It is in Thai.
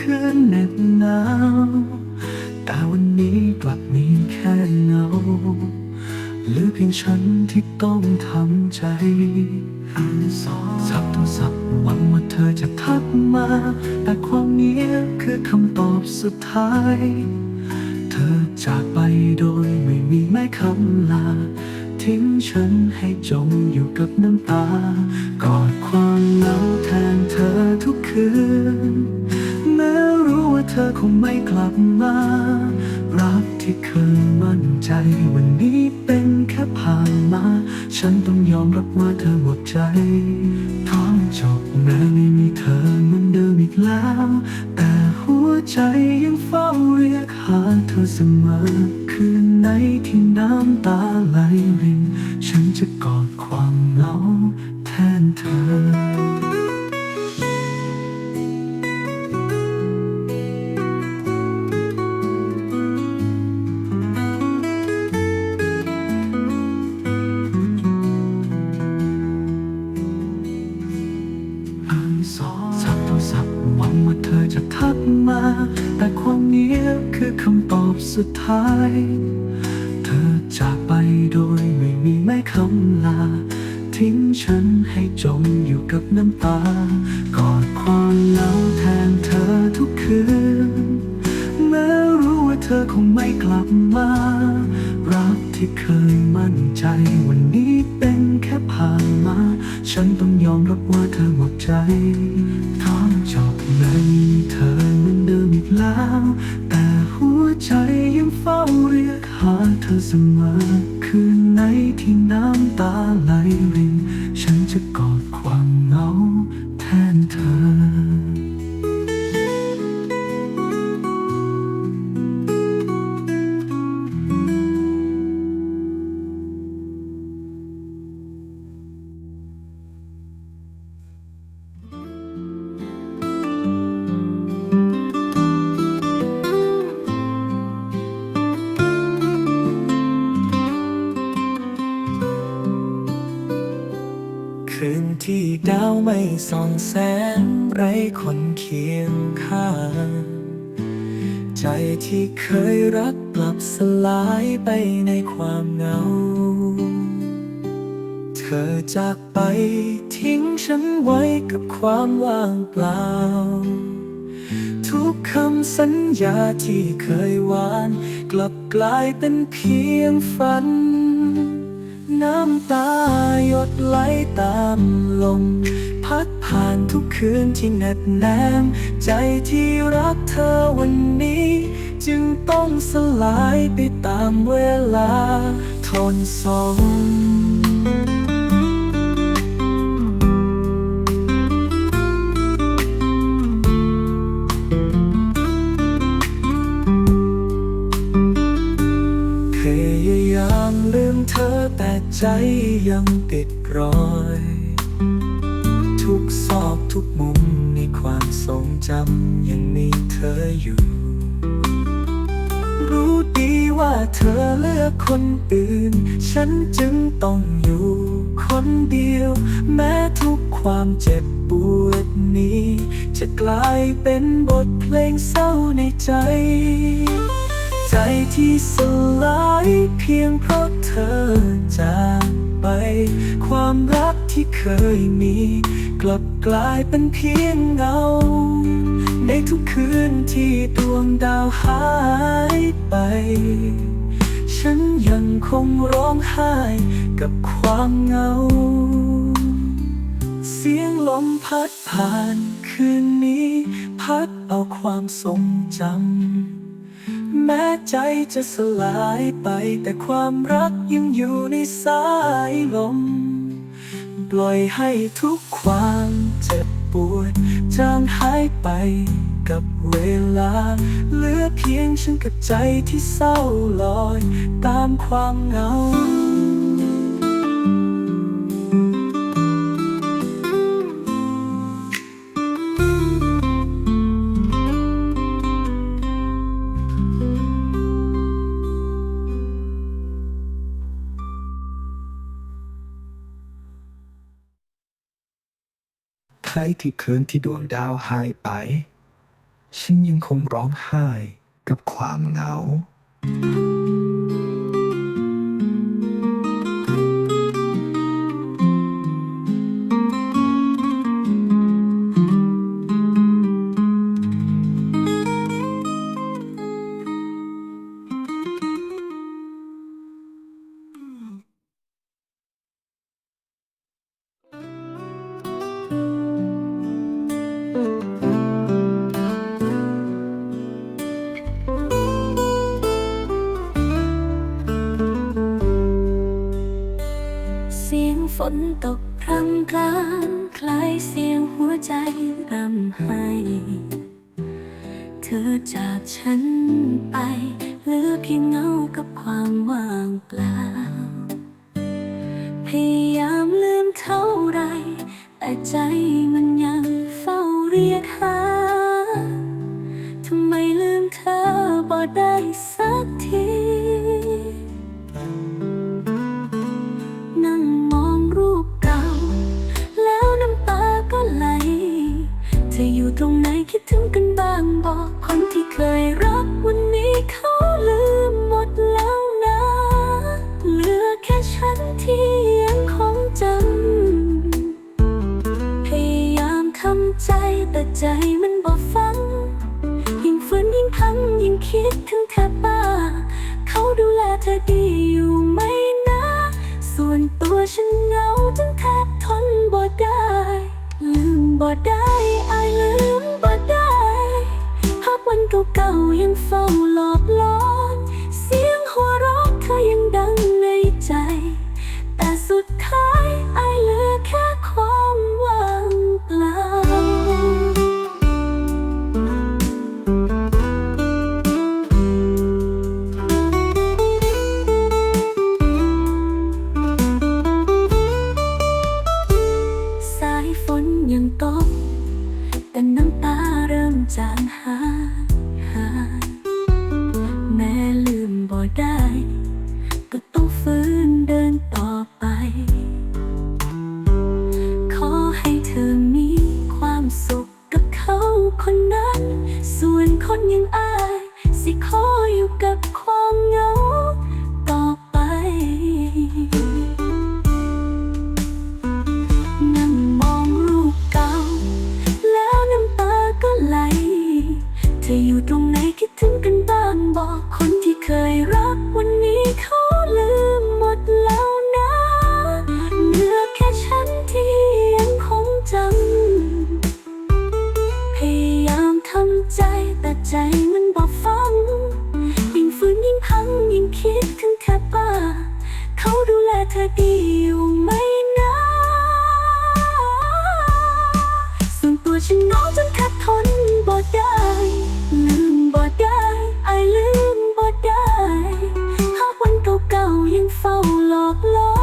คืนเหน็บหนาวแต่วันนี้กลับมีแค่เงาหรือเพียงฉันที่ต้องทำใจสับโทรศัพท์หวังว่าเธอจะทักมา แต่ความเงียบคือคำตอบสุดท้าย เธอจากไปโดยไม่มีแม้คำลา ทิ้งฉันให้จมอยู่กับน้ำตา กอดความเหงาแทนเธอทุกคืน เธอคงไม่กลับมา รักที่เคยมั่นใจ วันนี้เป็นแค่ผ่านมา ฉันต้องยอมรับว่าเธอหมดใจท้องจบแม้ไม่มีเธอเหมือนเดิมอีกแล้ว แต่หัวใจยังเฝ้าเรียกหาเธอเสมอ คืนไหนที่น้ำตาไหล สับโทรศัพท์หวังว่าเธอจะทักมา แต่ความเงียบคือคำตอบสุดท้าย เธอจากไปโดยไม่มีแม้คำลา ทิ้งฉันให้จมอยู่กับน้ำตา กอดความเหงาแทนเธอทุกคืนแม้รู้ว่าเธอคงไม่กลับมา เฝ้าเรียกหาเธอเสมอคืนไหนที่น้ำ คืนที่ดาวไม่ส่องแสงไร้คนเคียงข้างใจที่เคยรักกลับสลายไปในความเหงา เธอจากไปทิ้งฉันไว้กับความว่างเปล่า ทุกคำสัญญาที่เคยหวาน กลับกลายเป็นเพียงฝัน น้ำตาหยดไหลตามลม พัดผ่านทุกคืนที่เหน็บแนม ใจที่รักเธอวันนี้ จึงต้องสลายไปตามเวลาทนสอ ใจยังติดรอย ทุกซอกทุกมุมในความทรงจำยังมีเธออยู่ รู้ดีว่าเธอเลือกคนอื่น ฉันจึงต้องอยู่คนเดียว แม้ทุกความเจ็บปวดนี้ จะกลายเป็นบทเพลงเศร้าในใจใจที่สลายเพียงเพราะเธอจาก ความรักที่เคยมี กลับกลายเป็นเพียงเงา ในทุกคืนที่ดวงดาวหายไป ฉันยังคงร้องไห้กับความเหงา เสียงลมพัดผ่านคืนนี้ พัดเอาความทรงจำ แม้ใจจะสลายไปแต่ความรักยังอยู่ในสายลม ปล่อยให้ทุกความเจ็บปวดจางหายไปกับเวลา เหลือเพียงฉันกับใจที่เศร้าลอยตามความเหงา ใครที่คืนที่ดวงดาวหายไป ฉันยังคงร้องไห้กับความเหงา นตกพรำพรางคล้ายเสียงหัวใจรำไห้เธอจากฉันไปเหลือเพียงเงากับความว่างเปล่า พยายามลืมเท่าไร แต่ใจมันยัง เธอดีอยู่ไหมนะ ส่วนตัวฉันเหงาจนแทบทนบ่ได้ ลืมบ่ได้อายลืมบ่ได้ภาพวันเก่าๆยังเฝ้าหลอกล้อน เสียงหัวเราะเธอยังดัง เธออยู่ตรงไหนคิดถึงกันบ้างบอกคนที่เคยรักวันนี้เขาลืมหมดแล้วนะเหลือแค่ฉันที่ยังคงจำพยายามทำใจแต่ใจมันบอกฟัง ยิ่งฝืนยิ่งพังยิ่งคิดถึงแค่บ้า เขาดูแลเธอดีายลื